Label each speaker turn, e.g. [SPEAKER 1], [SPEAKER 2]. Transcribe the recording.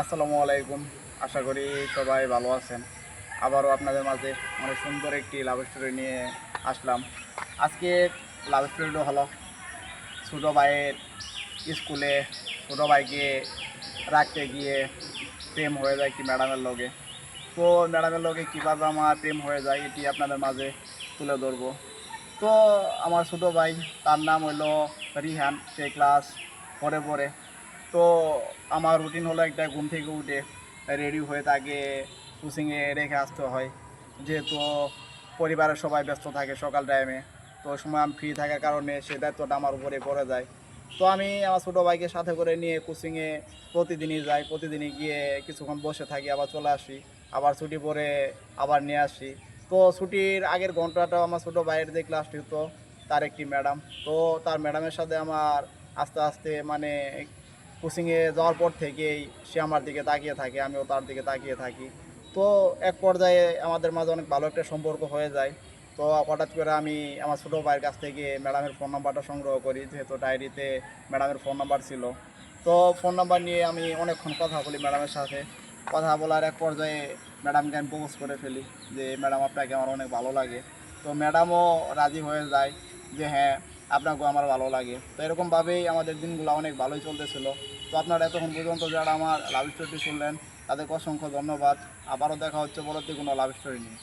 [SPEAKER 1] আসসালামু আলাইকুম। আশা করি সবাই ভালো আছেন। আবারও আপনাদের মাঝে অনেক সুন্দর একটি লাভ স্টোরি নিয়ে আসলাম। আজকে লাভ স্টোরিটা হলো ছোটো ভাইয়ের স্কুলে ছোটো ভাইকে রাখতে গিয়ে প্রেম হয়ে যায় কি ম্যাডামের লগে। তো ম্যাডামের লগে কীভাবে আমার প্রেম হয়ে যায় এটি আপনাদের মাঝে তুলে ধরবো। তো আমার ছোটো ভাই, তার নাম হলো রিহান, সে ক্লাস পরে পরে তো আমার রুটিন হলো একটা ঘুম থেকে উঠে রেডি হয়ে তাকে কোচিংয়ে রেখে আসতে হয়। যেহেতু পরিবারের সবাই ব্যস্ত থাকে সকাল টাইমে তো সময় আমি ফ্রি থাকার কারণে সে দায়িত্বটা আমার উপরে পড়ে যায়। তো আমি আমার ছোটো ভাইকে সাথে করে নিয়ে কোচিংয়ে প্রতিদিনই যাই, প্রতিদিনই গিয়ে কিছুক্ষণ বসে থাকি, আবার চলে আসি, আবার ছুটি পরে আবার নিয়ে আসি। তো ছুটির আগের ঘন্টাটাও আমার ছোটো ভাইয়ের যে ক্লাসটি হতো, তার একটি ম্যাডাম তো তার ম্যাডামের সাথে আমার আস্তে আস্তে মানে কোচিংয়ে যাওয়ার পর থেকেই সে আমার দিকে তাকিয়ে থাকে, আমিও তার দিকে তাকিয়ে থাকি। তো এক পর্যায়ে আমাদের মাঝে অনেক ভালো একটা সম্পর্ক হয়ে যায়। তো হঠাৎ করে আমি আমার ছোটো ভাইয়ের কাছ থেকে ম্যাডামের ফোন নাম্বারটা সংগ্রহ করি, যেহেতু ডায়েরিতে ম্যাডামের ফোন নাম্বার ছিল। তো ফোন নাম্বার নিয়ে আমি অনেকক্ষণ কথা বলি ম্যাডামের সাথে। কথা বলার এক পর্যায়ে ম্যাডামকে আমি প্রপোজ করে ফেলি যে, ম্যাডাম, আপনাকে আমার অনেক ভালো লাগে। তো ম্যাডামও রাজি হয়ে যায় যে হ্যাঁ আপনাকেও আমার ভালো লাগে। তো এরকমভাবেই আমাদের দিনগুলো অনেক ভালোই চলতেছিল। তো আপনারা এতক্ষণ পর্যন্ত যারা আমার লাভ স্টোরিটি শুনলেন, তাদেরকে অসংখ্য ধন্যবাদ। আবারও দেখা হচ্ছে বলতে কোনো লাভ স্টোরি নিয়ে।